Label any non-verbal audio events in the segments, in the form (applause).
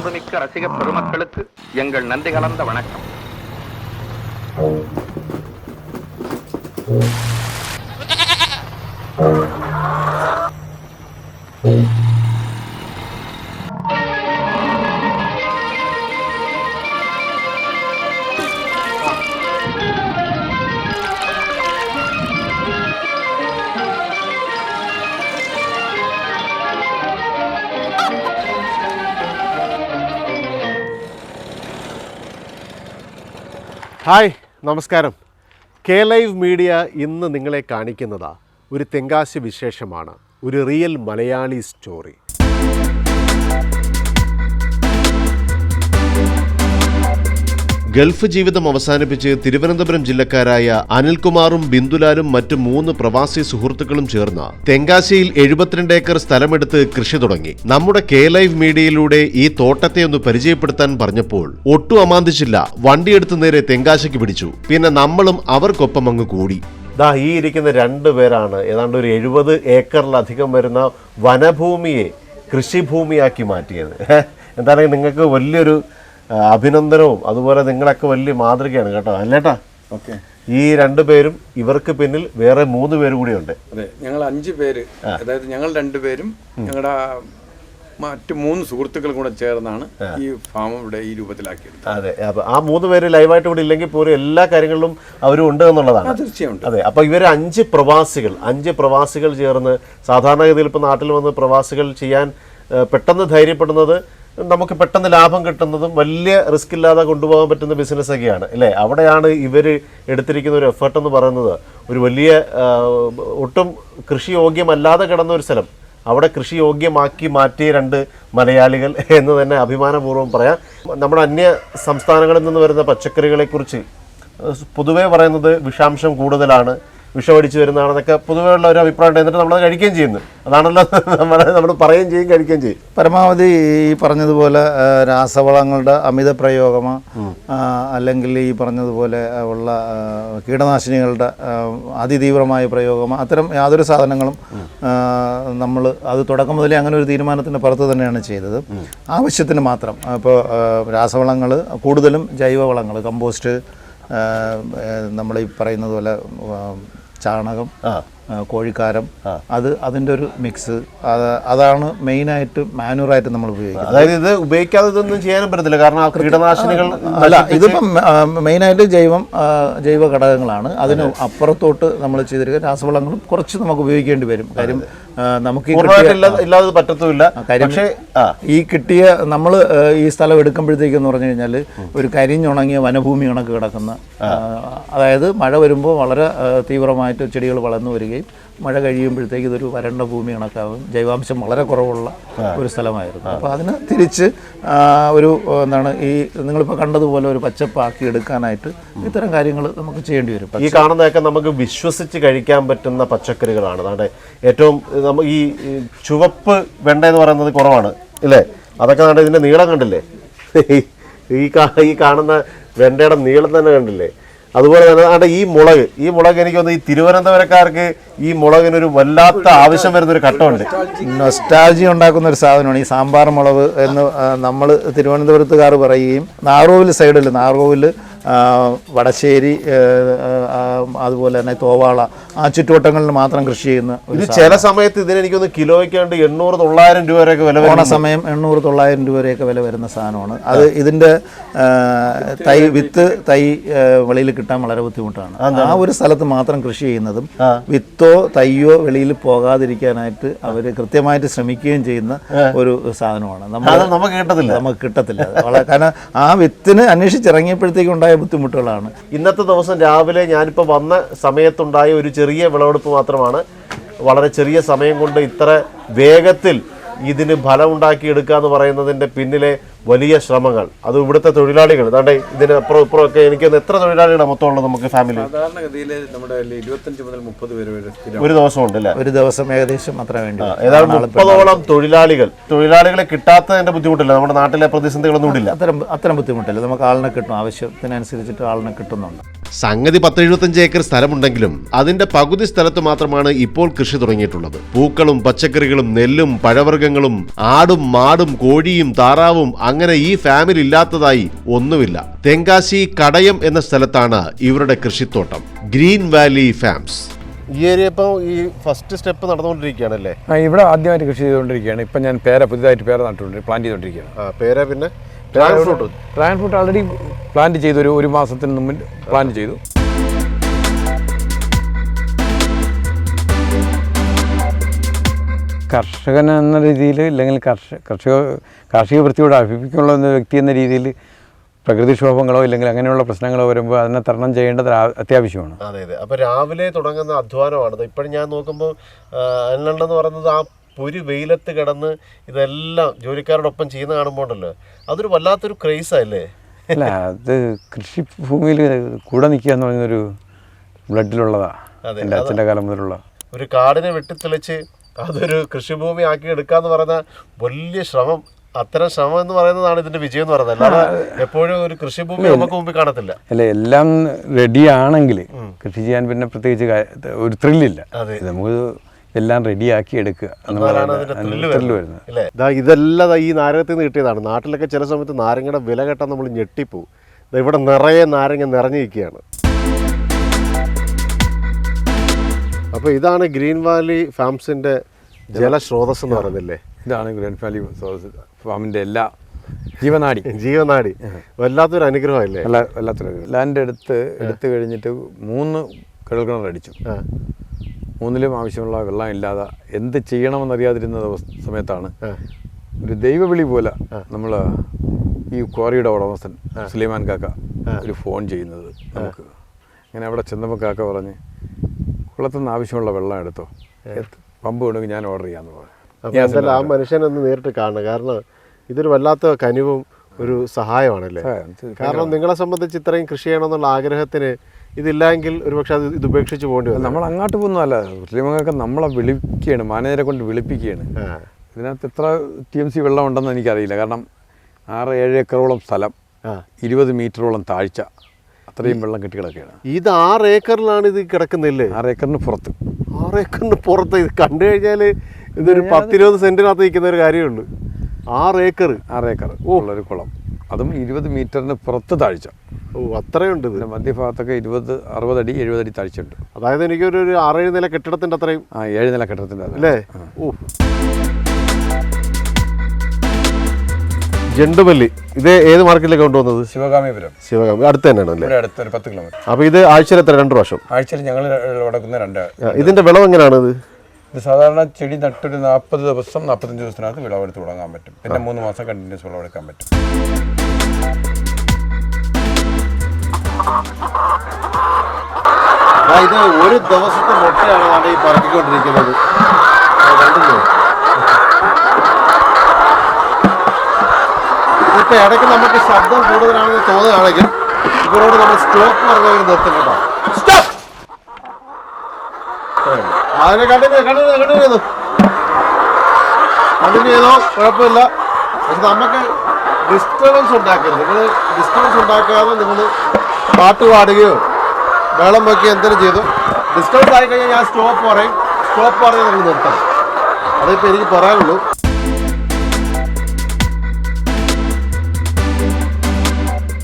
பேரன்புமிக்க ரசிக பெருமக்களுக்கு எங்கள் நன்றி கலந்த வணக்கம். (laughs) ഹായ് നമസ്കാരം. കെ ലൈവ് മീഡിയ ഇന്ന് നിങ്ങളെ കാണിക്കുന്നതാ ഒരു തെങ്കാശി വിശേഷമാണ്. ഒരു റിയൽ മലയാളി സ്റ്റോറി. ഗൾഫ് ജീവിതം അവസാനിപ്പിച്ച് തിരുവനന്തപുരം ജില്ലക്കാരായ അനിൽകുമാറും ബിന്ദുലാലും മറ്റു മൂന്ന് പ്രവാസി സുഹൃത്തുക്കളും ചേർന്ന് തെങ്കാശിയിൽ എഴുപത്തിരണ്ട് ഏക്കർ സ്ഥലമെടുത്ത് കൃഷി തുടങ്ങി. നമ്മുടെ കെ ലൈവ് മീഡിയയിലൂടെ ഈ തോട്ടത്തെ ഒന്ന് പരിചയപ്പെടുത്താൻ പറഞ്ഞപ്പോൾ ഒട്ടും അമാന്തിച്ചില്ല. വണ്ടിയെടുത്ത് നേരെ തെങ്കാശയ്ക്ക് പിടിച്ചു. പിന്നെ നമ്മളും അവർക്കൊപ്പം അങ്ങ് കൂടി. ദാ ഈ ഇരിക്കുന്ന രണ്ടു പേരാണ് ഏതാണ്ട് ഒരു എഴുപത് ഏക്കറിലധികം വരുന്ന വനഭൂമിയെ കൃഷിഭൂമിയാക്കി മാറ്റിയത്. എന്താണെങ്കിൽ നിങ്ങൾക്ക് വലിയൊരു അഭിനന്ദനവും. അതുപോലെ നിങ്ങളൊക്കെ വലിയ മാതൃകയാണ് കേട്ടോ. അല്ലേട്ടാ ഓക്കെ. ഈ രണ്ടു പേരും ഇവർക്ക് പിന്നിൽ വേറെ മൂന്ന് പേര് കൂടിയുണ്ട് അതെ ഞങ്ങൾ അഞ്ച് പേര്. അതായത് ഞങ്ങൾ രണ്ടുപേരും ഞങ്ങളുടെ മറ്റു മൂന്ന് സുഹൃത്തുക്കൾ കൂടെ ചേർന്നാണ് ഈ ഫാം ഇവിടെ ഈ രൂപത്തിലാക്കിയത്. അതെ അപ്പൊ ആ മൂന്ന് പേര് ലൈവായിട്ട് ഇവിടെ ഇല്ലെങ്കിൽ പോലും എല്ലാ കാര്യങ്ങളിലും അവരും ഉണ്ട് എന്നുള്ളതാണ്. തീർച്ചയായും അതെ അപ്പൊ ഇവർ അഞ്ച് പ്രവാസികൾ അഞ്ച് പ്രവാസികൾ ചേർന്ന് സാധാരണഗതിയിൽ ഇപ്പൊ നാട്ടിൽ വന്ന് പ്രവാസികൾ ചെയ്യാൻ പെട്ടെന്ന് ധൈര്യപ്പെടുന്നത് നമുക്ക് പെട്ടെന്ന് ലാഭം കിട്ടുന്നതും വലിയ റിസ്ക് ഇല്ലാതെ കൊണ്ടുപോകാൻ പറ്റുന്ന ബിസിനസ് ഒക്കെയാണ്. അല്ലേ? അവിടെയാണ് ഇവർ എടുത്തിരിക്കുന്ന ഒരു എഫേർട്ട് എന്ന് പറയുന്നത്. ഒരു വലിയ ഒട്ടും കൃഷി യോഗ്യമല്ലാതെ കിടന്ന ഒരു സ്ഥലം. അവിടെ കൃഷി യോഗ്യമാക്കി മാറ്റിയ രണ്ട് മലയാളികൾ എന്ന് തന്നെ അഭിമാനപൂർവം പറയാം. നമ്മുടെ അന്യ സംസ്ഥാനങ്ങളിൽ നിന്ന് വരുന്ന പച്ചക്കറികളെക്കുറിച്ച് പൊതുവേ പറയുന്നത് വിഷാംശം കൂടുതലാണ്. വിഷമടിച്ച് വരുന്നതാണെന്നൊക്കെ പൊതുവേ ഉള്ള ഒരു അഭിപ്രായം ഉണ്ട്. എന്നിട്ട് നമ്മൾ കഴിക്കുകയും ചെയ്യുന്നു. അതാണല്ലോ നമ്മൾ നമ്മൾ പറയുകയും ചെയ്യും കഴിക്കുകയും ചെയ്യും. പരമാവധി ഈ പറഞ്ഞതുപോലെ രാസവളങ്ങളുടെ അമിത പ്രയോഗമോ അല്ലെങ്കിൽ ഈ പറഞ്ഞതുപോലെ ഉള്ള കീടനാശിനികളുടെ അതിതീവ്രമായ പ്രയോഗമോ അത്തരം യാതൊരു സാധനങ്ങളും നമ്മൾ അത് തുടക്കം മുതലേ അങ്ങനെ ഒരു തീരുമാനത്തിന്റെ പുറത്ത് തന്നെയാണ് ചെയ്തത്. ആവശ്യത്തിന് മാത്രം. ഇപ്പോൾ രാസവളങ്ങൾ കൂടുതലും ജൈവവളങ്ങൾ കമ്പോസ്റ്റ് നമ്മൾ ഈ പറയുന്നത് പോലെ ചാണകം കോഴിക്കാരം അത് അതിന്റെ ഒരു മിക്സ്. അത് അതാണ് മെയിനായിട്ട് മാനുവറായിട്ട് നമ്മൾ ഉപയോഗിക്കുന്നത്. അതായത് ഇത് ഉപയോഗിക്കാതെ ഇതൊന്നും ചെയ്യാനും പറ്റത്തില്ല. കാരണം ആ കീടനാശിനികൾ അല്ല ഇതിപ്പം മെയിനായിട്ട് ജൈവം ജൈവ ഘടകങ്ങളാണ്. അതിന് അപ്പുറത്തോട്ട് നമ്മൾ ചെയ്തിരിക്കുന്ന രാസവളങ്ങളും കുറച്ച് നമുക്ക് ഉപയോഗിക്കേണ്ടി വരും. കാര്യം നമുക്ക് ഇല്ലാതെ പറ്റത്തുമില്ല. പക്ഷേ ഈ കിട്ടിയ നമ്മൾ ഈ സ്ഥലം എടുക്കുമ്പോഴത്തേക്കെന്ന് പറഞ്ഞു കഴിഞ്ഞാൽ ഒരു കരിഞ്ഞുണങ്ങിയ വനഭൂമി കണക്ക് കിടക്കുന്ന അതായത് മഴ വരുമ്പോൾ വളരെ തീവ്രമായിട്ട് ചെടികൾ വളർന്നു വരികയും മഴ കഴിയുമ്പോഴത്തേക്ക് ഇതൊരു വരണ്ട ഭൂമി കണക്കാവും. ജൈവാംശം വളരെ കുറവുള്ള ഒരു സ്ഥലമായിരുന്നു. അപ്പോൾ അതിന് തിരിച്ച് ഒരു എന്താണ് ഈ നിങ്ങളിപ്പോൾ കണ്ടതുപോലെ ഒരു പച്ചപ്പാക്കി എടുക്കാനായിട്ട് ഇത്തരം കാര്യങ്ങൾ നമുക്ക് ചെയ്യേണ്ടി വരും. ഈ കാണുന്നതൊക്കെ നമുക്ക് വിശ്വസിച്ച് കഴിക്കാൻ പറ്റുന്ന പച്ചക്കറികളാണ്. അതാണ്ട് ഏറ്റവും നമ്മ ഈ ചുവപ്പ് വെണ്ട എന്ന് പറയുന്നത് കുറവാണ് ഇല്ലേ? അതൊക്കെ നമ്മുടെ ഇതിന്റെ നീളം കണ്ടില്ലേ? ഈ ഈ കാണുന്ന വെണ്ടയുടെ നീളം തന്നെ കണ്ടില്ലേ? അതുപോലെ തന്നെ ആണ്ട് ഈ മുളക്. ഈ മുളക് എനിക്ക് തോന്നുന്നു ഈ തിരുവനന്തപുരക്കാർക്ക് ഈ മുളകിനൊരു വല്ലാത്ത ആവശ്യം വരുന്ന ഒരു ഘട്ടമുണ്ട്. നൊസ്റ്റാൾജി ഉണ്ടാക്കുന്ന ഒരു സാധനമാണ് ഈ സാമ്പാർ മുളക് എന്ന് നമ്മൾ തിരുവനന്തപുരത്തുകാർ പറയുകയും നാറോവിൽ സൈഡിൽ നാറോവിൽ വടശ്ശേരി അതുപോലെ തന്നെ തോവാള ആ ചുറ്റുവട്ടങ്ങളിൽ മാത്രം കൃഷി ചെയ്യുന്ന ഒരു ഇത് ചില സമയത്ത് ഇതിനെനിക്കൊന്ന് കിലോയ്ക്കാണ്ട് എണ്ണൂറ് തൊള്ളായിരം രൂപ വരെയൊക്കെ വില വരും ഓണസമയം എണ്ണൂറ് തൊള്ളായിരം രൂപ വരെയൊക്കെ വില വരുന്ന സാധനമാണ്. അത് ഇതിന്റെ തൈ വിത്ത് തൈ വെളിയിൽ കിട്ടാൻ വളരെ ബുദ്ധിമുട്ടാണ്. ആ ഒരു സ്ഥലത്ത് മാത്രം കൃഷി ചെയ്യുന്നതും വിത്തോ തൈയോ വെളിയിൽ പോകാതിരിക്കാനായിട്ട് അവർ കൃത്യമായിട്ട് ശ്രമിക്കുകയും ചെയ്യുന്ന ഒരു സാധനമാണ്. നമ്മൾ നമുക്ക് കിട്ടത്തില്ല. നമുക്ക് കിട്ടത്തില്ല. കാരണം ആ വിത്തിന് അന്വേഷിച്ചിറങ്ങിയപ്പോഴത്തേക്കും ഉണ്ടായ ബുദ്ധിമുട്ടുകളാണ്. ഇന്നത്തെ ദിവസം രാവിലെ ഞാനിപ്പോൾ വന്ന സമയത്തുണ്ടായ ഒരു ചെറിയ വിളവെടുപ്പ് മാത്രമാണ്. വളരെ ചെറിയ സമയം കൊണ്ട് ഇത്ര വേഗത്തിൽ ഇതിന് ഫലം ഉണ്ടാക്കിയെടുക്കുക എന്ന് പറയുന്നതിന്റെ പിന്നിലെ വലിയ ശ്രമങ്ങൾ. അത് ഇവിടുത്തെ തൊഴിലാളികൾ. അതാണ്ട് ഇതിന് അപ്പുറം ഇപ്പുറം ഒക്കെ എനിക്ക് എത്ര തൊഴിലാളികളാണ് മൊത്തം ഉള്ളത് നമുക്ക് ഫാമിലി? സാധാരണഗതിയിൽ നമ്മുടെ ഇരുപത്തഞ്ച് മുതൽ മുപ്പത് പേര് വരെ ഒരു ദിവസം ഉണ്ട് അല്ലേ? ഒരു ദിവസം ഏകദേശം അത്ര വേണ്ടി. ഏതാണ്ട് മുപ്പതോളം തൊഴിലാളികൾ. തൊഴിലാളികളെ കിട്ടാത്തതിന്റെ ബുദ്ധിമുട്ടില്ല. നമ്മുടെ നാട്ടിലെ പ്രതിസന്ധികളൊന്നും ഇല്ല. അത്തരം അത്തരം ബുദ്ധിമുട്ടില്ല. നമുക്ക് ആളിനെ കിട്ടും ആവശ്യത്തിനനുസരിച്ചിട്ട് ആളിനെ കിട്ടുന്നുണ്ട്. സംഗതി പത്ത് എഴുപത്തഞ്ച് ഏക്കർ സ്ഥലമുണ്ടെങ്കിലും അതിന്റെ പകുതി സ്ഥലത്ത് മാത്രമാണ് ഇപ്പോൾ കൃഷി തുടങ്ങിയിട്ടുള്ളത്. പൂക്കളും പച്ചക്കറികളും നെല്ലും പഴവർഗങ്ങളും ആടും മാടും കോഴിയും താറാവും അങ്ങനെ ഈ ഫാമിലി ഇല്ലാത്തതായി ഒന്നുമില്ല. തെങ്കാശി കടയം എന്ന സ്ഥലത്താണ് ഇവരുടെ കൃഷിത്തോട്ടം. Green valley farms. ഈ ഏരിയ ഇപ്പോൾ ഈ ഫസ്റ്റ് സ്റ്റെപ്പ് നടന്നുകൊണ്ടിരിക്കുകയാണല്ലേ ആ ഇവിടെ ആദ്യമായിട്ട് കൃഷി ചെയ്തുകൊണ്ടിരിക്കുകയാണ്. ഇപ്പം ഞാൻ പേര പുതിയതായിട്ട് പേര നട്ടുകൊണ്ട് പ്ലാന്റ് ചെയ്തുകൊണ്ടിരിക്കുകയാണ്. പേരെ പിന്നെ? Dragon fruit dragon fruit already plant ചെയ്തു ഒരു ഒരു മാസത്തിന് മുമ്പിൽ പ്ലാന്റ് ചെയ്തു. കർഷകൻ എന്ന രീതിയിൽ അല്ലെങ്കിൽ കർഷക കർഷക കാർഷിക വൃത്തിയോട് അഭിപ്രായമുള്ള വ്യക്തി എന്ന രീതിയിൽ പ്രകൃതിക്ഷോഭങ്ങളോ ഇല്ലെങ്കിൽ അങ്ങനെയുള്ള പ്രശ്നങ്ങളോ വരുമ്പോൾ അതിനെ തരണം ചെയ്യേണ്ടത് അത്യാവശ്യമാണ്. അതെ അതെ. അപ്പോൾ രാവിലെ തുടങ്ങുന്ന അധ്വാനമാണ്. ഇപ്പോഴും ഞാൻ നോക്കുമ്പോൾ അല്ലെന്ന് പറയുന്നത് ആ പൊരി വെയിലത്ത് കിടന്ന് ഇതെല്ലാം ജോലിക്കാരോടൊപ്പം ചെയ്യുന്ന കാണുമ്പോൾ ഉണ്ടല്ലോ അതൊരു വല്ലാത്തൊരു ക്രൈസല്ലേ അല്ലേ അത് കൃഷിഭൂമിയിൽ കൂടെ നിൽക്കുക എന്ന് പറയുന്നൊരു ബ്ലഡിലുള്ളതാ എന്റെ അച്ഛന്റെ കാലം മുതലുള്ള. ഒരു കാടിനെ വെട്ടിത്തെളിച്ച് അതൊരു കൃഷിഭൂമി ആക്കി എടുക്കാന്ന് പറയുന്ന വലിയ ശ്രമം അത്തരം ശ്രമം എന്ന് പറയുന്നതാണ് ഇതിന്റെ വിജയം എന്ന് പറയുന്നത്. അല്ലാതെ എപ്പോഴും ഒരു കൃഷിഭൂമി നമുക്ക് മുമ്പിൽ കാണത്തില്ല. അല്ല എല്ലാം റെഡി ആണെങ്കിൽ കൃഷി ചെയ്യാൻ പിന്നെ പ്രത്യേകിച്ച് ഒരു ത്രില്ലില്ല അതെ. നമുക്ക് എല്ലാം റെഡിയാക്കി എടുക്കുക എന്നുള്ളതാണ് വരുന്നത് ഇതെല്ലാം ഈ നാരകത്തിൽ നിന്ന് കിട്ടിയതാണ്. നാട്ടിലൊക്കെ ചില സമയത്ത് നാരങ്ങയുടെ വില കെട്ടാൻ നമ്മൾ ഞെട്ടിപ്പോവും. ദാ ഇവിടെ നിറയെ നാരങ്ങ നിറഞ്ഞിരിക്കുകയാണ്. അപ്പോൾ ഇതാണ് ഗ്രീൻ വാലി ഫാംസിന്റെ ജലസ്രോതസ് എന്ന് പറയുന്നില്ലേ? ഇതാണ് ഗ്രീൻ വാലി സ്രോതസ് ഫാമിന്റെ എല്ലാ ജീവനാടി. (laughs) ജീവനാടി. വല്ലാത്തൊരു അനുഗ്രഹമല്ലേ? വല്ലാത്തൊരു ലാൻഡ് എടുത്ത് എടുത്തു കഴിഞ്ഞിട്ട് മൂന്ന് കിഴൽ കിണർ അടിച്ചു മൂന്നിലും ആവശ്യമുള്ള വെള്ളം ഇല്ലാതെ എന്ത് ചെയ്യണമെന്നറിയാതിരുന്ന സമയത്താണ് ഒരു ദൈവവിളി പോലെ നമ്മൾ ഈ ക്വാറിയുടെ ഉടമസ്ഥൻ സുലൈമാൻ കാക്ക ഒരു ഫോൺ ചെയ്യുന്നത് നമുക്ക്. അങ്ങനെ അവിടെ ചെന്നപ്പോൾ കാക്ക പറഞ്ഞ് കുളത്തുനിന്ന് ആവശ്യമുള്ള വെള്ളം എടുത്തോ? പമ്പ് വേണമെങ്കിൽ ഞാൻ ഓർഡർ ചെയ്യാമെന്ന് പറഞ്ഞു. എന്തായാലും ആ മനുഷ്യനെ ഒന്ന് നേരിട്ട് കാണണം. കാരണം ഇതൊരു വല്ലാത്ത കനിവും ഒരു സഹായമാണല്ലേ? കാരണം നിങ്ങളെ സംബന്ധിച്ച് ഇത്രയും കൃഷി ചെയ്യണമെന്നുള്ള ആഗ്രഹത്തിന് ഇതില്ലെങ്കിൽ ഒരുപക്ഷെ അത് ഇത് ഉപേക്ഷിച്ച് പോകേണ്ടി വരും. നമ്മൾ അങ്ങോട്ട് പോകുന്നതല്ല. അല്ല കാക്ക നമ്മളെ വിളിക്കുകയാണ് മാനേജരെ കൊണ്ട് വിളിപ്പിക്കുകയാണ്. ഇതിനകത്ത് എത്ര ടി എം സി വെള്ളം ഉണ്ടെന്ന് എനിക്കറിയില്ല. കാരണം ആറ് ഏഴ് ഏക്കറോളം സ്ഥലം. ഇരുപത് മീറ്ററോളം താഴ്ച. അത്രയും വെള്ളം കെട്ടി കിടക്കുകയാണ് ഇത് ആറ് ഏക്കറിലാണ് ഇത് കിടക്കുന്നില്ലേ? ആറ് ഏക്കറിന് പുറത്ത്. ആറ് ഏക്കറിന് പുറത്ത്. ഇത് കണ്ടു കഴിഞ്ഞാൽ ഇതൊരു പത്തിരുപത് സെന്റിനകത്ത് നിൽക്കുന്ന ഒരു കാര്യമുണ്ട് ആറ് ഏക്കർ ആറ് ഏക്കർ ഉള്ളൊരു കുളം. അതും ഇരുപത് മീറ്ററിന് പുറത്ത് താഴ്ച. ഓ അത്രയുണ്ട് പിന്നെ മധ്യഭാഗത്തൊക്കെ ഇരുപത് അറുപതടി എഴുപതടി താഴ്ചയുണ്ട്. അതായത് എനിക്കൊരു ഒരു ആറേഴ് നില കെട്ടിടത്തിന്റെ അത്രയും. ആ ഏഴ് നില കെട്ടിടത്തിന്റെ അല്ലേ? ഓ. ജണ്ടുമല്ലി. ഇത് ഏത് മാർക്കറ്റിലേക്ക് കൊണ്ടുവന്നത്? ശിവകാമിപുരം. ശിവകാമി അടുത്ത് തന്നെയാണ് അല്ലേ? ഇവിടെ അടുത്ത് ഒരു പത്ത് കിലോമീറ്റർ. അപ്പൊ ഇത് ആഴ്ചയിൽ എത്ര? രണ്ട് പ്രാവശ്യം? ആഴ്ചയിൽ ഞങ്ങൾ നടക്കുന്ന രണ്ട്. ഇതിന്റെ വിളവ് എങ്ങനെയാണ് ഇത്? ഇത് സാധാരണ ചെടി നട്ടൊരു നാൽപ്പത് ദിവസം നാൽപ്പത്തഞ്ച് ദിവസത്തിനകത്ത് വിളവെടുത്ത് തുടങ്ങാൻ പറ്റും. പിന്നെ മൂന്ന് മാസം കണ്ടിന്യൂസ് വിളവെടുക്കാൻ പറ്റും. ഇത് ഒരു ദിവസത്തെ മുട്ടയാണ് ഞാൻ ഈ പറക്കിക്കൊണ്ടിരിക്കുന്നത്. ഇപ്പൊ കണ്ടില്ലേ? ഇടയ്ക്ക് നമുക്ക് ശബ്ദം കൂടുതലാണെന്ന് തോന്നുകയാണെങ്കിൽ ഇവരോട് നമ്മൾ സ്റ്റോപ്പ് പറഞ്ഞാൽ നിർത്തും കേട്ടോ. സ്റ്റോപ്പ് അതിനെ കണ്ടിന്യൂ കണ്ടിന്യൂ കണ്ടിന്യൂ ചെയ്തു കണ്ടിന്യൂ ചെയ്തോ കുഴപ്പമില്ല. പക്ഷെ നമുക്ക് ഡിസ്റ്റർബൻസ് ഉണ്ടാക്കരുത് നിങ്ങൾ ഡിസ്റ്റർബൻസ് ഉണ്ടാക്കാതെ നിങ്ങൾ പാട്ട് പാടുകയോ വെള്ളം വെക്കുകയോ എന്തെങ്കിലും ചെയ്തു ഡിസ്റ്റർബൻസ് ആയി കഴിഞ്ഞാൽ ഞാൻ സ്റ്റോപ്പ് പറയും സ്റ്റോപ്പ് പറഞ്ഞ് നിങ്ങൾ നിർത്തണം അതിപ്പോൾ എനിക്ക് പറയാനുള്ളൂ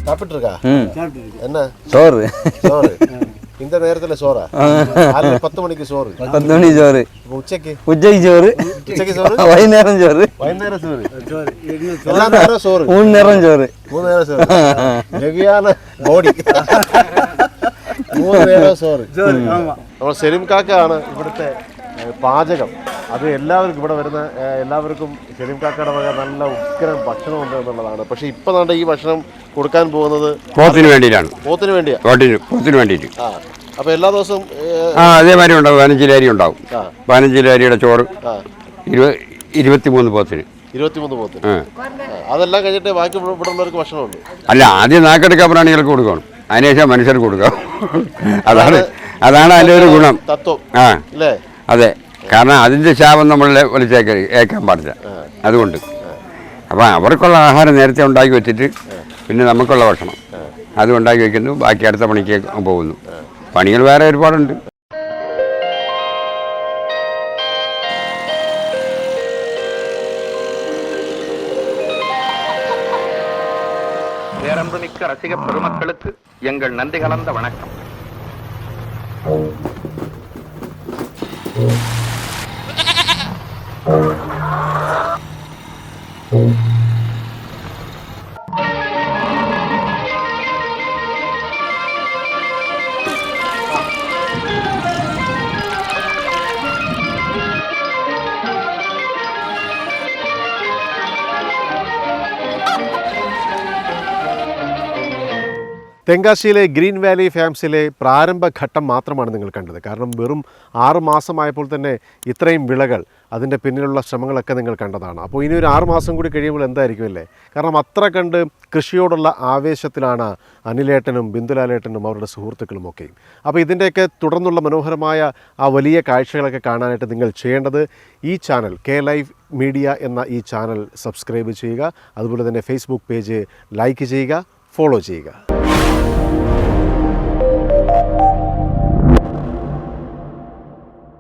சாப்பிட்டுருக்கா என்ன சோறு சோறு இந்த நேரத்துல சோறா பத்து மணிக்கு சோறு பத்து மணி சோறு உச்சக்கு உச்சக்கு சோறு உச்சக்கு சோறு வயநேரம் சோறு வயநேரம் சோறு சோறு எல்லா நேரம் சோறு மூணு நேரம் சோறு மூணு நேரம் சோறு ஹெவியான ബോഡി മൂന്ന് നേരം സോറ് നമ്മൾ സെലിം കാക്കയാണ് ഇവിടുത്തെ പാചകം. അത് എല്ലാവർക്കും ഇവിടെ വരുന്ന എല്ലാവർക്കും ശരീം കാക്കയുടെ വക നല്ല ഉഗ്രൻ ഭക്ഷണമുണ്ട് എന്നുള്ളതാണ്. പക്ഷെ ഇപ്പൊ നമ്മുടെ ഈ ഭക്ഷണം കൊടുക്കാൻ പോകുന്നത് പോത്തിന് വേണ്ടിയിട്ടാണ്. പോത്തിന് വേണ്ടിയാ? പോത്തിന് വേണ്ടിയിട്ട്. ആ. അപ്പൊ എല്ലാ ദിവസവും ആ അതേമാതിരി ഉണ്ടാവും. പതിനഞ്ചിലരി ഉണ്ടാവും. പതിനഞ്ചിലരിയുടെ ചോറ്. ഇരുപത് ഇരുപത്തിമൂന്ന് പോത്തിന്. ഇരുപത്തിമൂന്ന് പോത്തിന്. അതെല്ലാം കഴിഞ്ഞിട്ട് ബാക്കി ഇവിടെയുള്ളവർക്ക് ഇവിടെ ഉള്ളവർക്ക് ഭക്ഷണമുണ്ട് അല്ല ആദ്യം നാക്കെടുക്കാൻ പ്രാണികൾക്ക് കൊടുക്കണം. അതിനുശേഷം മനുഷ്യർക്ക് കൊടുക്കാം. അതാണ് അതാണ് അതിന്റെ ഒരു ഗുണം. തത്വം. ആ. അല്ലേ അതെ കാരണം അതിൻ്റെ ശാപം നമ്മളെ വലിച്ചേക്ക ഏക്കാൻ പാടില്ല അതുകൊണ്ട് അപ്പം അവർക്കുള്ള ആഹാരം നേരത്തെ ഉണ്ടാക്കി വെച്ചിട്ട് പിന്നെ നമുക്കുള്ള ഭക്ഷണം അത് ഉണ്ടാക്കി വെക്കുന്നു ബാക്കി അടുത്ത പണിക്ക് പോകുന്നു പണികൾ വേറെ ഒരുപാടുണ്ട് பேரன்புமிக்க ரசிக பெருமக்களுக்கு எங்கள் நன்றி கலந்த வணக்கம் Thank you. തെങ്കാശിയിലെ ഗ്രീൻ വാലി ഫാംസിലെ പ്രാരംഭഘട്ടം മാത്രമാണ് നിങ്ങൾ കണ്ടത്. കാരണം വെറും ആറ് മാസമായപ്പോൾ തന്നെ ഇത്രയും വിളകൾ അതിന്റെ പിന്നിലുള്ള ശ്രമങ്ങളൊക്കെ നിങ്ങൾ കണ്ടതാണ്. അപ്പോൾ ഇനി ഒരു ആറ് മാസം കൂടി കഴിയുമ്പോൾ എന്തായിരിക്കും അല്ലേ? കാരണം അത്ര കണ്ട് കൃഷിയോടുള്ള ആവേശത്തിലാണ് അനിലേട്ടനും ബിന്ദുലാലേട്ടനും അവരുടെ സുഹൃത്തുക്കളും ഒക്കെയും. അപ്പോൾ ഇതിന്റെയൊക്കെ തുടർന്നുള്ള മനോഹരമായ ആ വലിയ കാഴ്ചകളൊക്കെ കാണാനായിട്ട് നിങ്ങൾ ചെയ്യേണ്ടത് ഈ ചാനൽ കെ ലൈഫ് മീഡിയ എന്ന ഈ ചാനൽ സബ്സ്ക്രൈബ് ചെയ്യുക. അതുപോലെ തന്നെ ഫേസ്ബുക്ക് പേജ് ലൈക്ക് ചെയ്യുക ഫോളോ ചെയ്യുക.